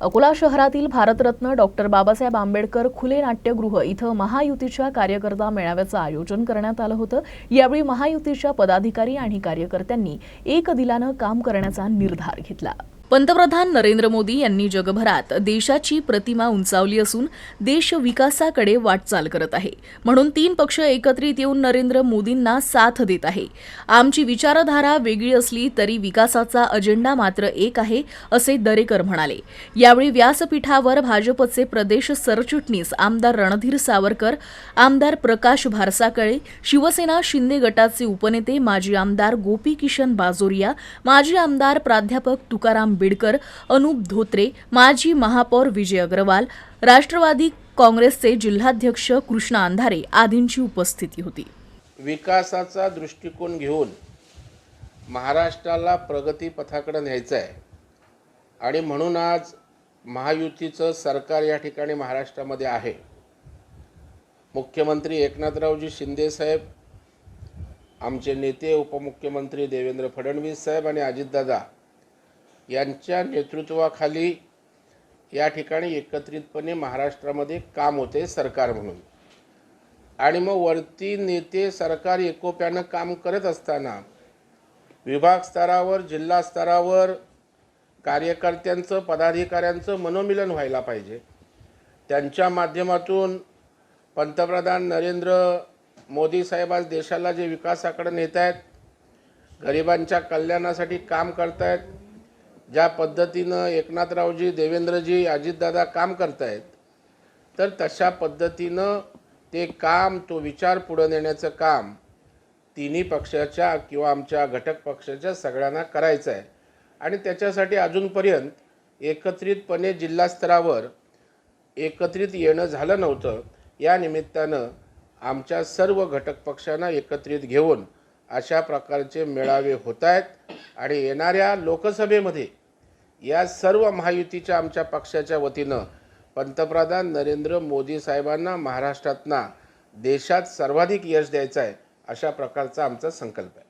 अकोला शहरातील भारतरत्न डॉक्टर बाबासाहेब आंबेडकर खुले नाट्यगृह इथं महायुतीच्या कार्यकर्ता मेळाव्याचं आयोजन करण्यात आलं होतं. यावेळी महायुतीच्या पदाधिकारी आणि कार्यकर्त्यांनी एक दिलानं काम करण्याचा निर्धार घेतला. पंतप्रधान नरेंद्र मोदी यांनी जगभरात देशाची प्रतिमा उंचावली असून देश विकासाकडे वाटचाल करत आहे. म्हणून तीन पक्ष एकत्रित येऊन नरेंद्र मोदींना साथ देत आहे. आमची विचारधारा वेगळी असली तरी विकासाचा अजेंडा मात्र एक आहे असे दरेकर म्हणाले. यावेळी व्यासपीठावर भाजपचे प्रदेश सरचिटणीस आमदार रणधीर सावरकर आमदार प्रकाश भारसाकळे शिवसेना शिंदे गटाचे उपनेते माजी आमदार गोपी किशन बाजोरिया माजी आमदार प्राध्यापक तुकाराम आंबेडकर अनुप धोत्रे माजी महापौर विजय अग्रवाल राष्ट्रवादी काँग्रेसचे जिल्हाध्यक्ष कृष्णा अंधारे आदींची उपस्थिती होती. विकासाचा दृष्टिकोन घेऊन महाराष्ट्राला प्रगतीपथाकडे न्यायचं आहे आणि म्हणून आज महायुतीचं सरकार या ठिकाणी महाराष्ट्रामध्ये आहे. मुख्यमंत्री एकनाथरावजी शिंदेसाहेब आमचे नेते उपमुख्यमंत्री देवेंद्र फडणवीस साहेब आणि अजितदादा यांच्या नेतृत्वाखाली या ठिकाणी एकत्रितपणे महाराष्ट्रामध्ये काम होते सरकार म्हणून. आणि मग वरती नेते सरकार एकोप्यानं काम करत असताना विभाग स्तरावर जिल्हा स्तरावर कार्यकर्त्यांचं पदाधिकाऱ्यांचं मनोमिलन व्हायला पाहिजे. त्यांच्या माध्यमातून पंतप्रधान नरेंद्र मोदी साहेब आज देशाला जे विकासाकडे नेत आहेत गरिबांच्या कल्याणासाठी काम करतायत ज्या पद्धतीनं एकनाथरावजी देवेंद्रजी अजितदादा काम करतायत तर तशा पद्धतीनं ते काम तो विचार पुढं नेण्याचं काम तिन्ही पक्षाच्या किंवा आमच्या घटक पक्षाच्या सगळ्यांना करायचं आहे. आणि त्याच्यासाठी अजूनपर्यंत एकत्रितपणे जिल्हास्तरावर एकत्रित येणं झालं नव्हतं. या निमित्तानं आमच्या सर्व घटक पक्षांना एकत्रित घेऊन अशा प्रकारचे मेळावे होत आहेत. आणि येणाऱ्या लोकसभेमध्ये या सर्व महायुतीच्या आमच्या पक्षाच्या वतीनं पंतप्रधान नरेंद्र मोदी साहेबांना महाराष्ट्रातना देशात सर्वाधिक यश द्यायचं आहे अशा प्रकारचा आमचा संकल्प आहे.